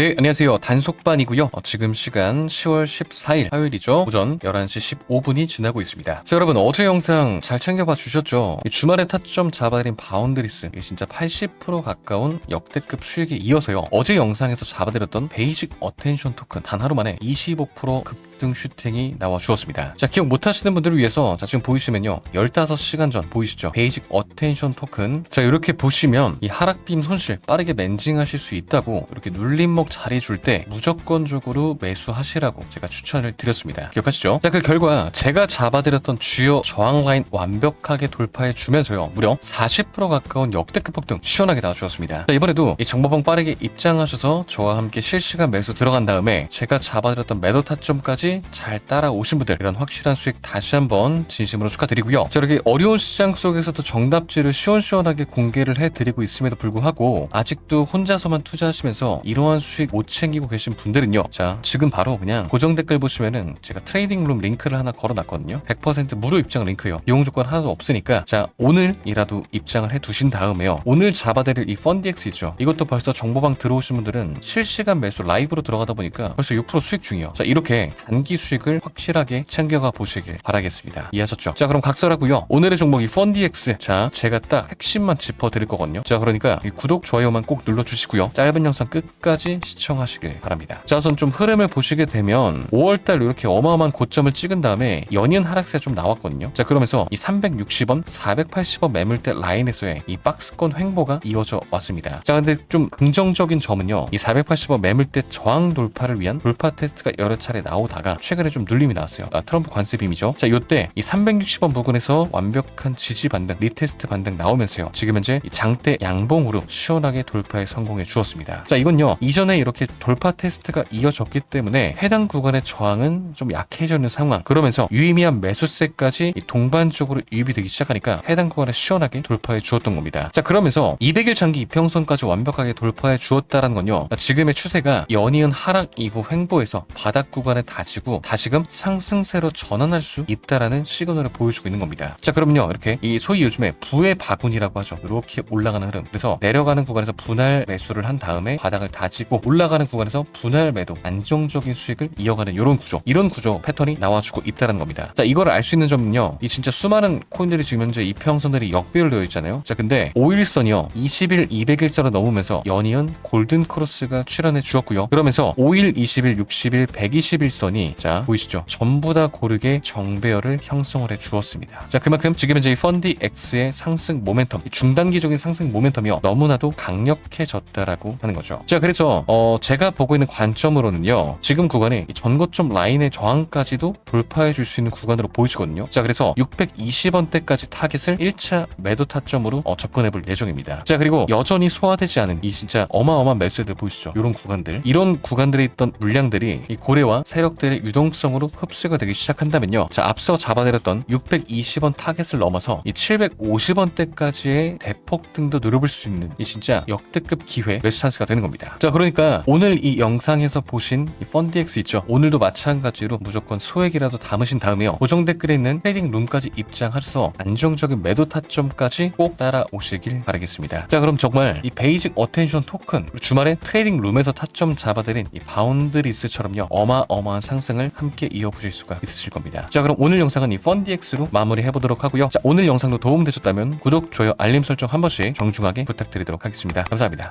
네, 안녕하세요. 단속반이고요. 어, 지금 시간 10월 14일 화요일이죠. 오전 11시 15분이 지나고 있습니다. 자, 여러분 어제 영상 잘 챙겨봐 주셨죠? 이 주말에 타점 잡아들인 바운드리스 진짜 80% 가까운 역대급 수익에 이어서요. 어제 영상에서 잡아드렸던 베이직 어텐션 토큰 단 하루 만에 25%급 등 슈팅이 나와 주었습니다. 자, 기억 못 하시는 분들을 위해서 자, 지금 보이시면요. 15시간 전 보이시죠? 베이직 어텐션 토큰. 자, 이렇게 보시면 이 하락빔 손실 빠르게 멘징하실 수 있다고 이렇게 눌림목 자리 줄 때 무조건적으로 매수하시라고 제가 추천을 드렸습니다. 기억하시죠? 자, 그 결과 제가 잡아드렸던 주요 저항 라인 완벽하게 돌파해 주면서요. 무려 40% 가까운 역대급 폭등 시원하게 나와주었습니다. 자, 이번에도 이 정보봉 빠르게 입장하셔서 저와 함께 실시간 매수 들어간 다음에 제가 잡아드렸던 매도 타점까지 잘 따라오신 분들 이런 확실한 수익 다시 한번 진심으로 축하드리고요. 자, 이렇게 어려운 시장 속에서도 정답지를 시원시원하게 공개를 해드리고 있음에도 불구하고 아직도 혼자서만 투자하시면서 이러한 수익 못 챙기고 계신 분들은요. 자, 지금 바로 그냥 고정 댓글 보시면은 제가 트레이딩 룸 링크를 하나 걸어놨거든요. 100% 무료 입장 링크요. 이용 조건 하나도 없으니까 자, 오늘이라도 입장을 해 두신 다음에요. 오늘 잡아드릴 이 펀디엑스 있죠. 이것도 벌써 정보방 들어오신 분들은 실시간 매수 라이브로 들어가다 보니까 벌써 6% 수익 중이에요. 자, 이렇게 단기 수익을 확실하게 챙겨가 보시길 바라겠습니다. 이해하셨죠? 자, 그럼 각설하고요. 오늘의 종목이 펀디엑스. 자, 제가 딱 핵심만 짚어 드릴 거거든요. 자, 그러니까 이 구독, 좋아요만 꼭 눌러 주시고요. 짧은 영상 끝까지 시청하시길 바랍니다. 자, 우선 좀 흐름을 보시게 되면 5월달 이렇게 어마어마한 고점을 찍은 다음에 연이은 하락세 좀 나왔거든요. 자, 그러면서 이 360원, 480원 매물대 라인에서의 이 박스권 횡보가 이어져 왔습니다. 자, 근데 좀 긍정적인 점은요. 이 480원 매물대 저항 돌파를 위한 돌파 테스트가 여러 차례 나오다가 최근에 좀 눌림이 나왔어요. 아, 트럼프 관세 빔이죠. 자, 요때 이 360원 부근에서 완벽한 지지 반등, 리테스트 반등 나오면서요. 지금 현재 이 장대 양봉으로 시원하게 돌파에 성공해 주었습니다. 자, 이건요. 이전에 이렇게 돌파 테스트가 이어졌기 때문에 해당 구간의 저항은 좀 약해져 있는 상황. 그러면서 유의미한 매수세까지 이 동반적으로 유입이 되기 시작하니까 해당 구간에 시원하게 돌파해 주었던 겁니다. 자, 그러면서 200일 장기 이평선까지 완벽하게 돌파해 주었다라는 건요. 지금의 추세가 연이은 하락 이후 횡보에서 바닥 구간에 다지고 다시금 상승세로 전환할 수 있다라는 시그널을 보여주고 있는 겁니다. 자, 그럼요. 이렇게 이 소위 요즘에 부의 바구니라고 하죠. 이렇게 올라가는 흐름. 그래서 내려가는 구간에서 분할 매수를 한 다음에 바닥을 다지고 올라가는 구간에서 분할 매도 안정적인 수익을 이어가는 이런 구조. 이런 구조 패턴이 나와주고 있다는 겁니다. 자, 이걸 알 수 있는 점은요. 이 진짜 수많은 코인들이 지금 현재 이평선들이 역배열되어 있잖아요. 자, 근데 5일선이요. 20일, 200일선을 넘으면서 연이은 골든 크로스가 출현해 주었고요. 그러면서 5일, 20일, 60일, 120일선이 자, 보이시죠? 전부 다 고르게 정배열을 형성을 해 주었습니다. 자, 그만큼 지금 현재 이 펀디 X의 상승 모멘텀, 이 중단기적인 상승 모멘텀이요. 너무나도 강력해졌다라고 하는 거죠. 자, 그래서 어, 제가 보고 있는 관점으로는요. 지금 구간에 이 전고점 라인의 저항까지도 돌파해 줄 수 있는 구간으로 보이시거든요. 자, 그래서 620원대까지 타겟을 1차 매도 타점으로 어, 접근해 볼 예정입니다. 자, 그리고 여전히 소화되지 않은 이 진짜 어마어마한 매수들 보이시죠? 이런 구간들. 이런 구간들에 있던 물량들이 이 고래와 세력들 의 유동성으로 흡수가 되기 시작한다면요. 자, 앞서 잡아내렸던 620원 타겟을 넘어서 이 750원대까지의 대폭 등도 누려볼 수 있는 이 진짜 역대급 기회 매수 찬스가 되는 겁니다. 자, 그러니까 오늘 이 영상에서 보신 이 펀디엑스 있죠? 오늘도 마찬가지로 무조건 소액이라도 담으신 다음에요. 고정 댓글에 있는 트레이딩 룸까지 입장하셔서 안정적인 매도 타점까지 꼭 따라오시길 바라겠습니다. 자, 그럼 정말 이 베이직 어텐션 토큰 주말에 트레이딩 룸에서 타점 잡아드린 이 바운드리스처럼요. 어마어마한 상승을 함께 이어보실 수가 있으실 겁니다. 자, 그럼 오늘 영상은 이 펀디엑스로 마무리해 보도록 하고요. 자, 오늘 영상도 도움되셨다면 구독, 좋아요, 알림 설정 한 번씩 정중하게 부탁드리도록 하겠습니다. 감사합니다.